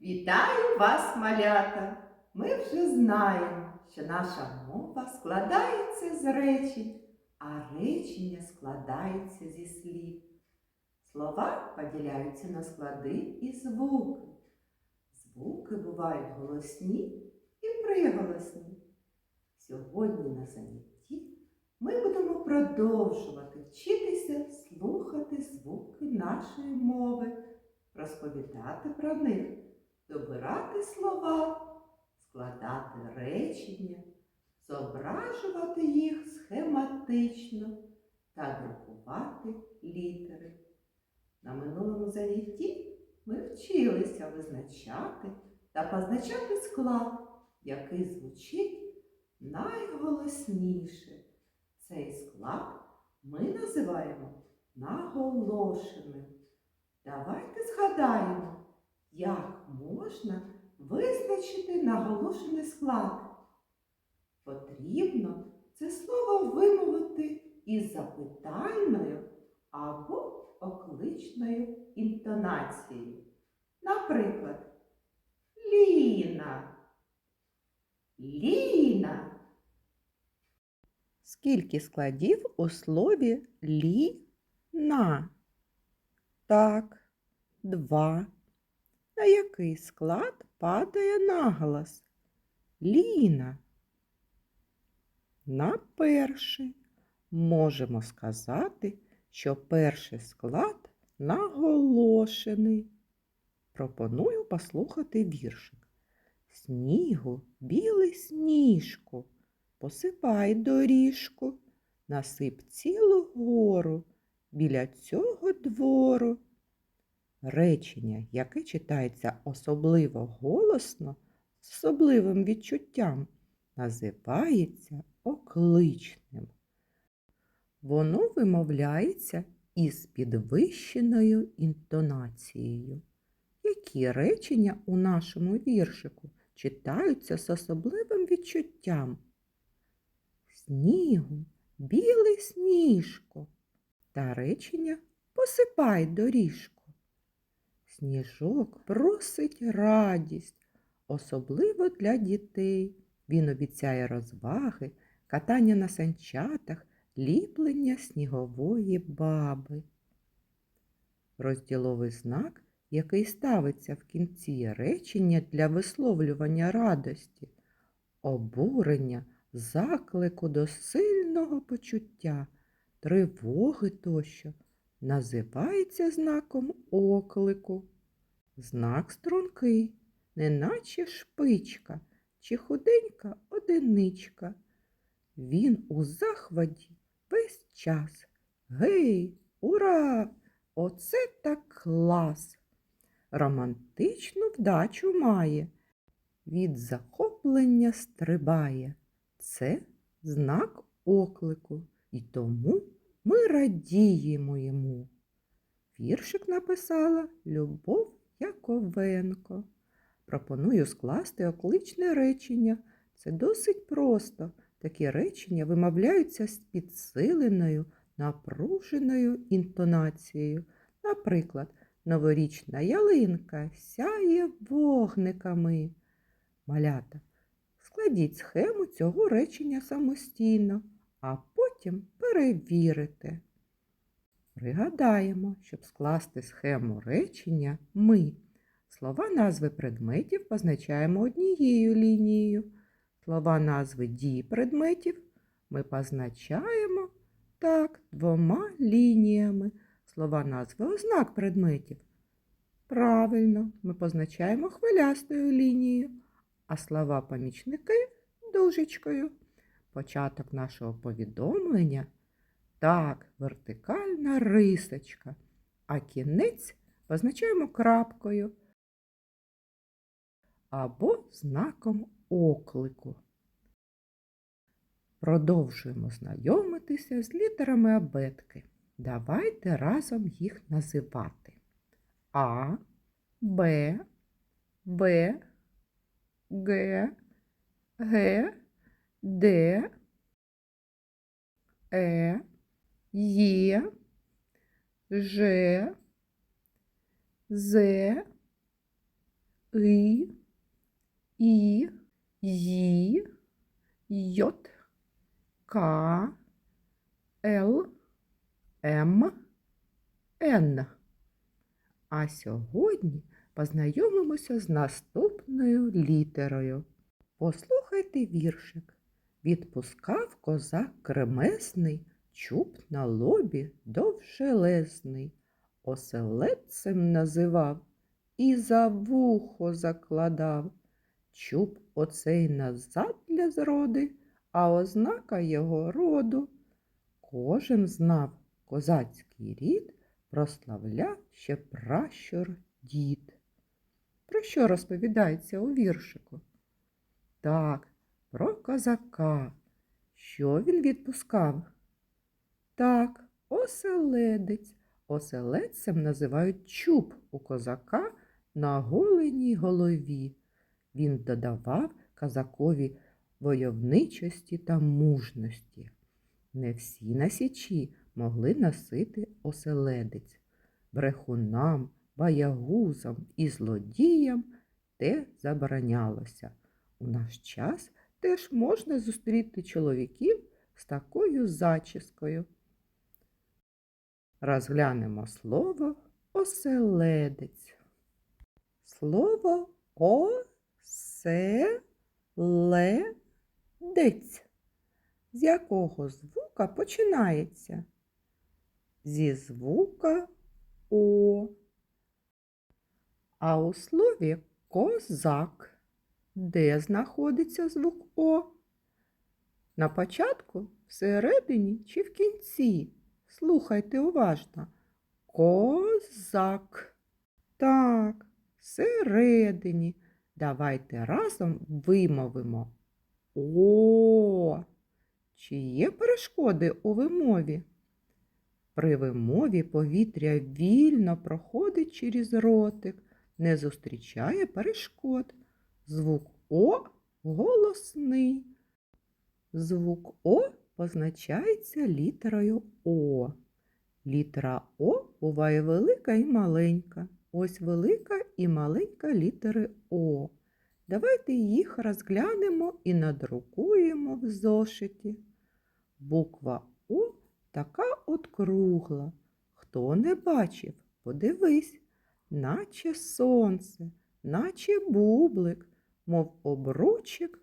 Вітаю вас, малята! Ми вже знаємо, що наша мова складається з речень, а речення складаються зі слів. Слова поділяються на склади і звуки. Звуки бувають голосні і приголосні. Сьогодні на занятті ми будемо продовжувати вчитися слухати звуки нашої мови, розповідати про них добирати слова, складати речення, зображувати їх схематично та друкувати літери. На минулому занятті ми вчилися визначати та позначати склад, який звучить найголосніше. Цей склад ми називаємо наголошеним. Давайте згадаємо, як можна визначити наголошений склад? Потрібно це слово вимовити із запитальною або окличною інтонацією. Наприклад, Ліна. Ліна. Скільки складів у слові лі-на? Так, два. На який склад падає наголос? Ліна. На перший. Можемо сказати, що перший склад наголошений. Пропоную послухати віршик. Снігу, білий сніжку, посипай доріжку, насип цілу гору біля цього двору. Речення, яке читається особливо голосно, з особливим відчуттям, називається окличним. Воно вимовляється із підвищеною інтонацією. Які речення у нашому віршику читаються з особливим відчуттям? Снігу, білий сніжко та речення посипай доріжку. Сніжок просить радість, особливо для дітей. Він обіцяє розваги, катання на санчатах, ліплення снігової баби. Розділовий знак, який ставиться в кінці речення для висловлювання радості, обурення, заклику до сильного почуття, тривоги тощо, називається знаком оклику. Знак стрункий, неначе шпичка чи худенька одиничка. Він у захваті весь час. Гей, ура! Оце так клас! Романтичну вдачу має, від захоплення стрибає. Це знак оклику, і тому ми радіємо йому. Віршик написала Любов Яковенко. Пропоную скласти окличне речення. Це досить просто. Такі речення вимовляються з підсиленою, напруженою інтонацією. Наприклад, новорічна ялинка сяє вогниками. Малята, складіть схему цього речення самостійно, а потім перевірите. Пригадаємо, щоб скласти схему речення ми. Слова назви предметів позначаємо однією лінією. Слова назви дій предметів ми позначаємо так двома лініями. Слова назви ознак предметів. Правильно, ми позначаємо хвилястою лінією, а слова помічники дужечкою. Початок нашого повідомлення так, вертикальна рисочка, а кінець позначаємо крапкою або знаком оклику. Продовжуємо знайомитися з літерами абетки. Давайте разом їх називати. А, Б, В, Г, Г, Д, Е, Є, Ж, З, И, І, Ї, Йот, К, Л, М, Н. А сьогодні познайомимося з наступною літерою. Послухайте віршик. Відпускав козак кремесний, чуб на лобі довжелезний, оселедцем називав і за вухо закладав. Чуб оцей назад для зроди, а ознака його роду. Кожен знав козацький рід, прославляв ще пращур дід. Про що розповідається у віршику? Так, про козака. Що він відпускав? Так, оселедець. Оселедцем називають чуб у козака на голеній голові. Він додавав козакові войовничості та мужності. Не всі на січі могли носити оселедець. Брехунам, баягузам і злодіям те заборонялося. У наш час теж можна зустріти чоловіків з такою зачіскою. Розглянемо слово оселедець. Слово оселедець. З якого звука починається? Зі звука О. А у слові козак де знаходиться звук О? На початку, всередині чи в кінці? Слухайте уважно. Козак. Так, всередині. Давайте разом вимовимо. О. Чи є перешкоди у вимові? При вимові повітря вільно проходить через ротик, не зустрічає перешкод. Звук О голосний. Звук О позначається літерою О. Літера О буває велика і маленька. Ось велика і маленька літери О. Давайте їх розглянемо і надрукуємо в зошиті. Буква О така от кругла. Хто не бачив, подивись, наче сонце, наче бублик, мов обручик,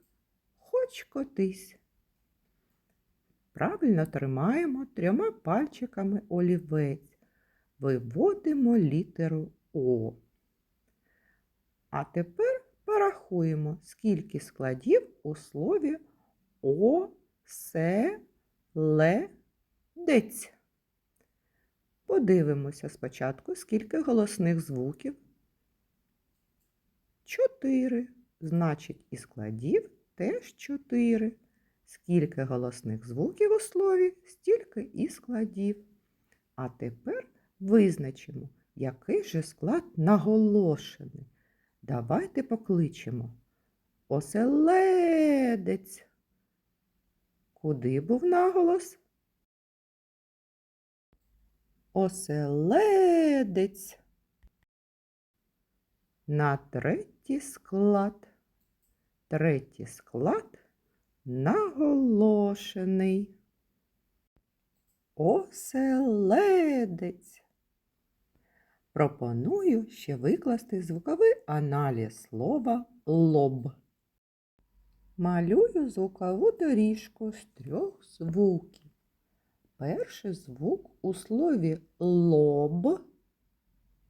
хоч котись. Правильно тримаємо трьома пальчиками олівець. Виводимо літеру О. А тепер порахуємо, скільки складів у слові оселедець. Подивимося спочатку, скільки голосних звуків. Чотири. Значить, і складів теж чотири. Скільки голосних звуків у слові, стільки і складів. А тепер визначимо, який же склад наголошений. Давайте покличемо. Оселедець. Куди був наголос? Оселедець. На третій склад. Третій склад наголошений. Оселедець. Пропоную ще викласти звуковий аналіз слова лоб. Малюю звукову доріжку з трьох звуків. Перший звук у слові лоб.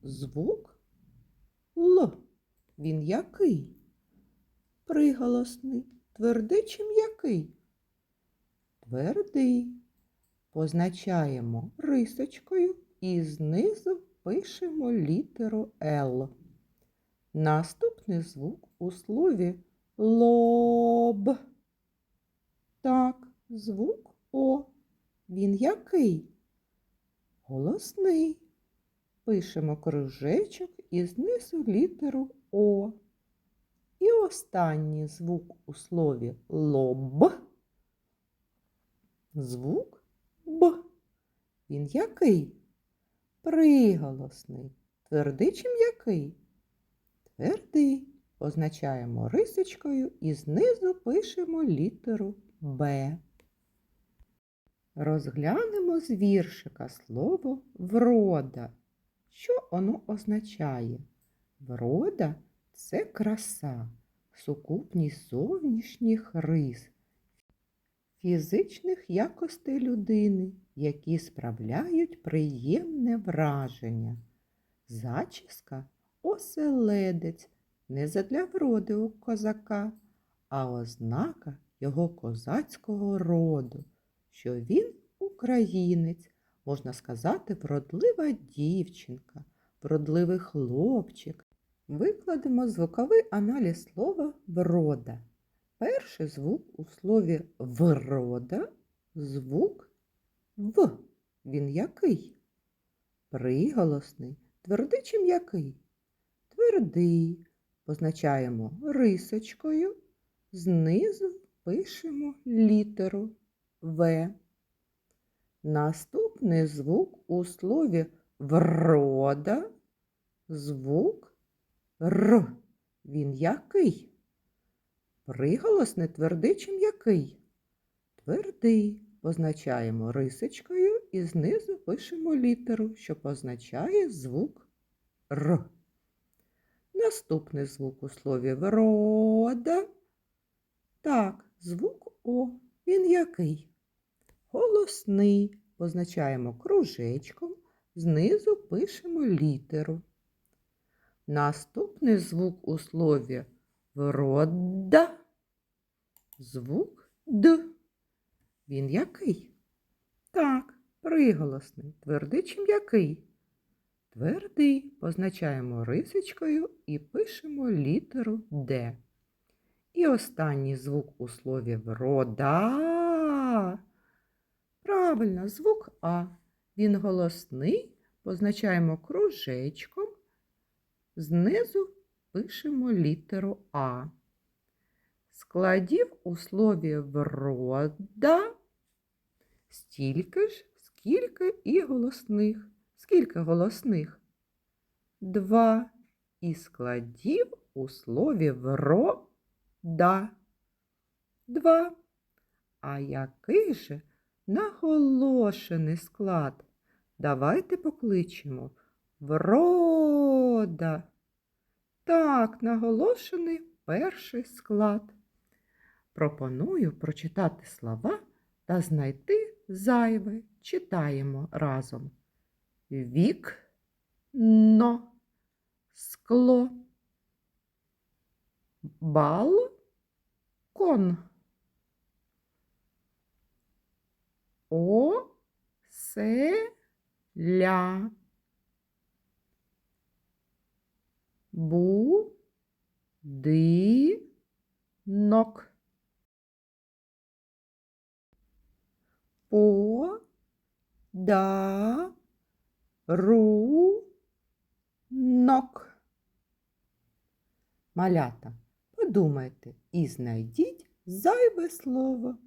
Звук Л. Він який? Приголосний. Твердий чи м'який? Твердий. Позначаємо рисочкою і знизу пишемо літеру Л. Наступний звук у слові лоб. Так, звук О. Він який? Голосний. Пишемо кружечок і знизу літеру О. І останній звук у слові лоб. Звук Б. Він який? Приголосний. Твердий чи м'який? Твердий. позначаємо рисочкою і знизу пишемо літеру Б. Розглянемо з віршика слово врода. Що воно означає? Врода це краса, сукупність зовнішніх рис, фізичних якостей людини, які справляють приємне враження. Зачіска оселедець не задля вроди у козака, а ознака його козацького роду, що він українець, можна сказати, вродлива дівчинка, вродливий хлопчик. Викладемо звуковий аналіз слова врода. Перший звук у слові врода звук В. Він який? Приголосний. Твердий чи м'який? Твердий. Позначаємо рисочкою. Знизу пишемо літеру В. Наступний звук у слові врода звук Р. Він який? Приголосний твердий чи м'який? Твердий. Позначаємо рисочкою і знизу пишемо літеру, що позначає звук Р. Наступний звук у слові врода. Так, звук О. Він який? Голосний. Позначаємо кружечком, знизу пишемо літеру. Наступний звук у слові врода. Звук Д. Він який? Так, приголосний. Твердий чи м'який? Твердий. Позначаємо рисочкою і пишемо літеру Д. І останній звук у слові врода. Правильно, звук А. Він голосний. Позначаємо кружечком. Знизу пишемо літеру А. Складів у слові врода стільки ж, скільки і голосних. Скільки голосних? Два. І складів у слові врода. Два. А який же наголошений склад? Давайте покличемо врода. Так, наголошений перший склад. Пропоную прочитати слова та знайти зайве. Читаємо разом. Вік, но, скло, бал, кон. О, се, ля. Бу, ди, нок. По, да, ру, нок. Малята, подумайте і знайдіть зайве слово.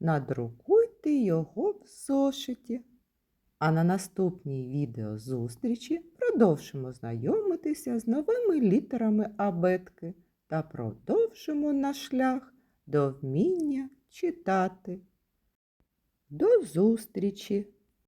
Надрукуйте його в зошиті. А на наступній відеозустрічі продовжимо знайомитися з новими літерами абетки та продовжимо наш шлях до вміння читати. До зустрічі!